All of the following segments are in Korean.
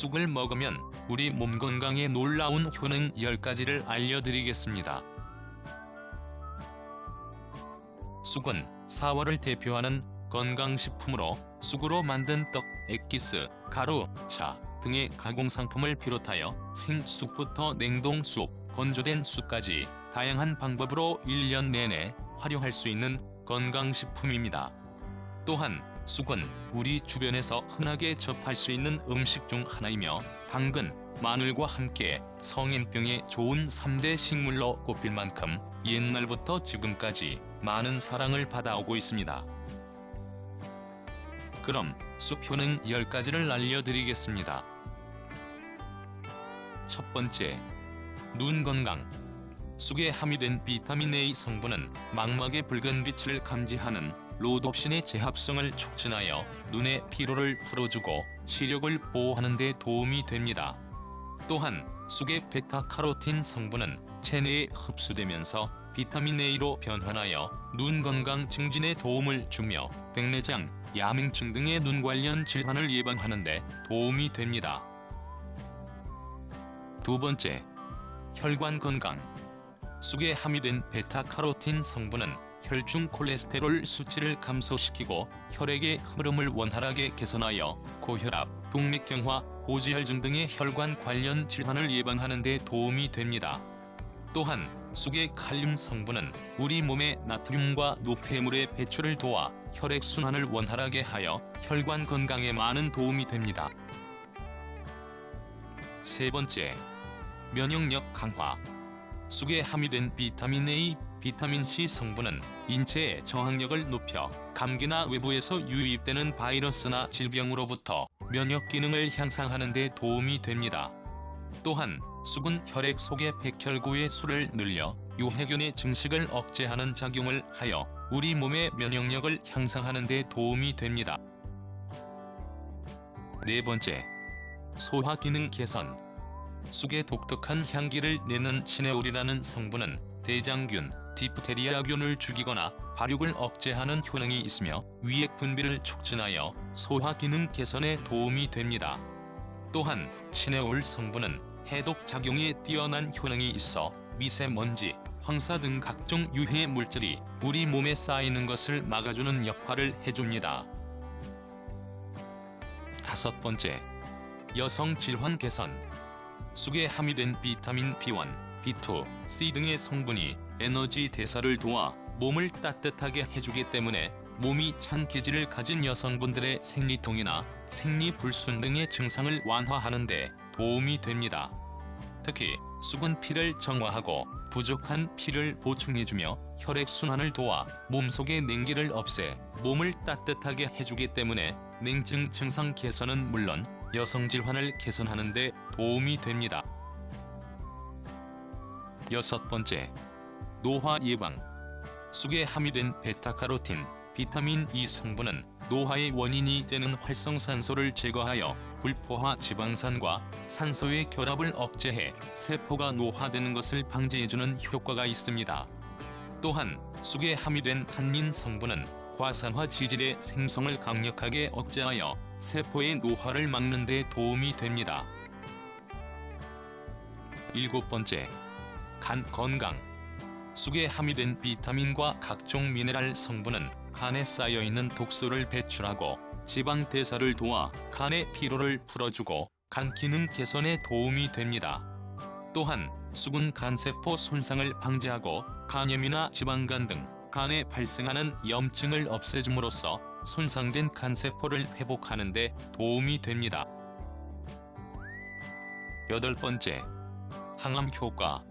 쑥을 먹으면 우리 몸 건강에 놀라운 효능 10가지를 알려드리겠습니다. 쑥은 사월을 대표하는 건강식품으로 쑥으로 만든 떡, 액기스, 가루, 차 등의 가공상품을 비롯하여 생쑥부터 냉동쑥, 건조된 쑥까지 다양한 방법으로 1년 내내 활용할 수 있는 건강식품입니다. 또한 쑥은 우리 주변에서 흔하게 접할 수 있는 음식 중 하나이며 당근, 마늘과 함께 성인병에 좋은 3대 식물로 꼽힐 만큼 옛날부터 지금까지 많은 사랑을 받아오고 있습니다. 그럼 쑥 효능 10가지를 알려드리겠습니다. 첫 번째, 눈 건강. 쑥에 함유된 비타민 A 성분은 망막의 붉은 빛을 감지하는 로놉신의 재합성을 촉진하여 눈의 피로를 풀어주고 시력을 보호하는 데 도움이 됩니다. 또한 쑥의 베타카로틴 성분은 체내에 흡수되면서 비타민 A로 변환하여 눈 건강 증진에 도움을 주며 백내장, 야맹증 등의 눈 관련 질환을 예방하는 데 도움이 됩니다. 두 번째, 혈관 건강. 쑥에 함유된 베타카로틴 성분은 혈중 콜레스테롤 수치를 감소시키고 혈액의 흐름을 원활하게 개선하여 고혈압, 동맥경화, 고지혈증 등의 혈관 관련 질환을 예방하는 데 도움이 됩니다. 또한 쑥의 칼륨 성분은 우리 몸의 나트륨과 노폐물의 배출을 도와 혈액 순환을 원활하게 하여 혈관 건강에 많은 도움이 됩니다. 세 번째, 면역력 강화. 쑥에 함유된 비타민 A, 비타민 C 성분은 인체의 저항력을 높여 감기나 외부에서 유입되는 바이러스나 질병으로부터 면역 기능을 향상하는 데 도움이 됩니다. 또한 쑥은 혈액 속의 백혈구의 수를 늘려 유해균의 증식을 억제하는 작용을 하여 우리 몸의 면역력을 향상하는 데 도움이 됩니다. 네 번째, 소화 기능 개선. 쑥의 독특한 향기를 내는 시네올이라는 성분은 대장균, 디프테리아균을 죽이거나 발육을 억제하는 효능이 있으며 위액 분비를 촉진하여 소화 기능 개선에 도움이 됩니다. 또한 시네올 성분은 해독 작용에 뛰어난 효능이 있어 미세먼지, 황사 등 각종 유해 물질이 우리 몸에 쌓이는 것을 막아주는 역할을 해줍니다. 다섯 번째, 여성 질환 개선. 쑥에 함유된 비타민 B1, B2, C 등의 성분이 에너지 대사를 도와 몸을 따뜻하게 해주기 때문에 몸이 찬 기질을 가진 여성분들의 생리통이나 생리 불순 등의 증상을 완화하는 데 도움이 됩니다. 특히 쑥은 피를 정화하고 부족한 피를 보충해주며 혈액순환을 도와 몸속의 냉기를 없애 몸을 따뜻하게 해주기 때문에 냉증 증상 개선은 물론 여성 질환을 개선하는 데 도움이 됩니다. 여섯 번째, 노화 예방. 쑥에 함유된 베타카로틴, 비타민 E 성분은 노화의 원인이 되는 활성산소를 제거하여 불포화 지방산과 산소의 결합을 억제해 세포가 노화되는 것을 방지해주는 효과가 있습니다. 또한 쑥에 함유된 탄닌 성분은 과산화 지질의 생성을 강력하게 억제하여 세포의 노화를 막는 데 도움이 됩니다. 일곱 번째, 간 건강. 쑥에 함유된 비타민과 각종 미네랄 성분은 간에 쌓여있는 독소를 배출하고 지방 대사를 도와 간의 피로를 풀어주고 간 기능 개선에 도움이 됩니다. 또한 쑥은 간세포 손상을 방지하고 간염이나 지방간 등 간에 발생하는 염증을 없애줌으로써 손상된 간세포를 회복하는 데 도움이 됩니다. 여덟 번째, 항암 효과.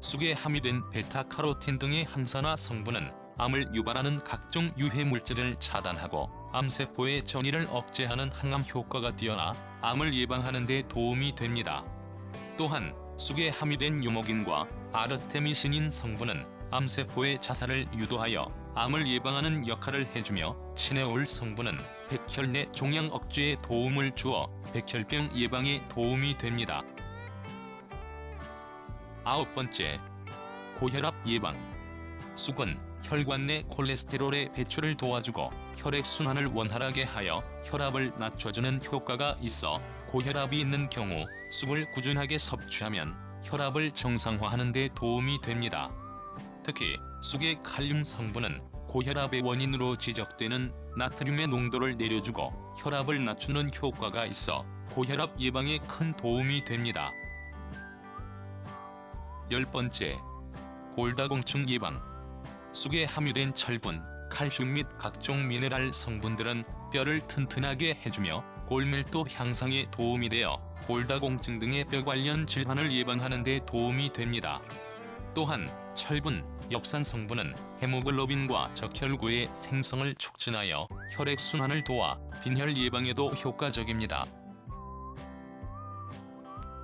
쑥에 함유된 베타카로틴 등의 항산화 성분은 암을 유발하는 각종 유해 물질을 차단하고 암세포의 전이를 억제하는 항암 효과가 뛰어나 암을 예방하는 데 도움이 됩니다. 또한 쑥에 함유된 유목인과 아르테미신인 성분은 암세포의 자살을 유도하여 암을 예방하는 역할을 해주며 치네올 성분은 백혈 내 종양 억제에 도움을 주어 백혈병 예방에 도움이 됩니다. 아홉 번째, 고혈압 예방. 쑥은 혈관 내 콜레스테롤의 배출을 도와주고 혈액 순환을 원활하게 하여 혈압을 낮춰주는 효과가 있어 고혈압이 있는 경우 쑥을 꾸준하게 섭취하면 혈압을 정상화하는 데 도움이 됩니다. 특히 쑥의 칼륨 성분은 고혈압의 원인으로 지적되는 나트륨의 농도를 내려주고 혈압을 낮추는 효과가 있어 고혈압 예방에 큰 도움이 됩니다. 열 번째, 골다공증 예방. 쑥에 함유된 철분, 칼슘 및 각종 미네랄 성분들은 뼈를 튼튼하게 해주며 골밀도 향상에 도움이 되어 골다공증 등의 뼈 관련 질환을 예방하는 데 도움이 됩니다. 또한 철분, 엽산 성분은 헤모글로빈과 적혈구의 생성을 촉진하여 혈액순환을 도와 빈혈 예방에도 효과적입니다.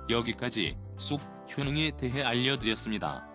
여기까지 쑥 효능에 대해 알려드렸습니다.